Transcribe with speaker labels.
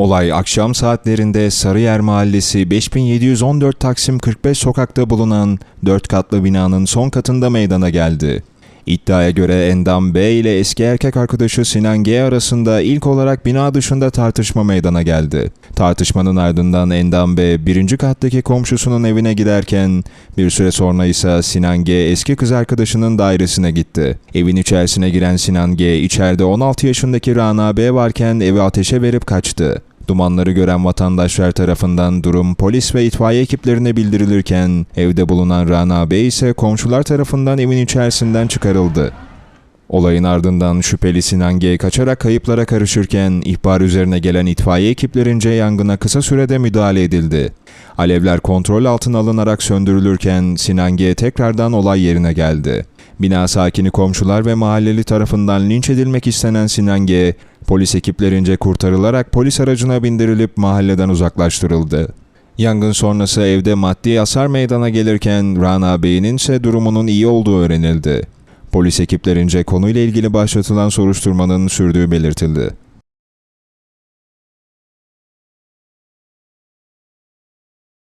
Speaker 1: Olay akşam saatlerinde Sarıyer Mahallesi 5714 Taksim 45 sokakta bulunan 4 katlı binanın son katında meydana geldi. İddiaya göre Endam B ile eski erkek arkadaşı Sinan G arasında ilk olarak bina dışında tartışma meydana geldi. Tartışmanın ardından Endam B birinci kattaki komşusunun evine giderken bir süre sonra ise Sinan G eski kız arkadaşının dairesine gitti. Evin içerisine giren Sinan G içeride 16 yaşındaki Rana B varken evi ateşe verip kaçtı. Dumanları gören vatandaşlar tarafından durum polis ve itfaiye ekiplerine bildirilirken evde bulunan Rana Bey ise komşular tarafından evin içerisinden çıkarıldı. Olayın ardından şüpheli Sinan G kaçarak kayıplara karışırken ihbar üzerine gelen itfaiye ekiplerince yangına kısa sürede müdahale edildi. Alevler kontrol altına alınarak söndürülürken Sinan G tekrardan olay yerine geldi. Bina sakini komşular ve mahalleli tarafından linç edilmek istenen Sinan G, polis ekiplerince kurtarılarak polis aracına bindirilip mahalleden uzaklaştırıldı. Yangın sonrası evde maddi hasar meydana gelirken Rana Bey'in ise durumunun iyi olduğu öğrenildi. Polis ekiplerince konuyla ilgili başlatılan soruşturmanın sürdüğü belirtildi.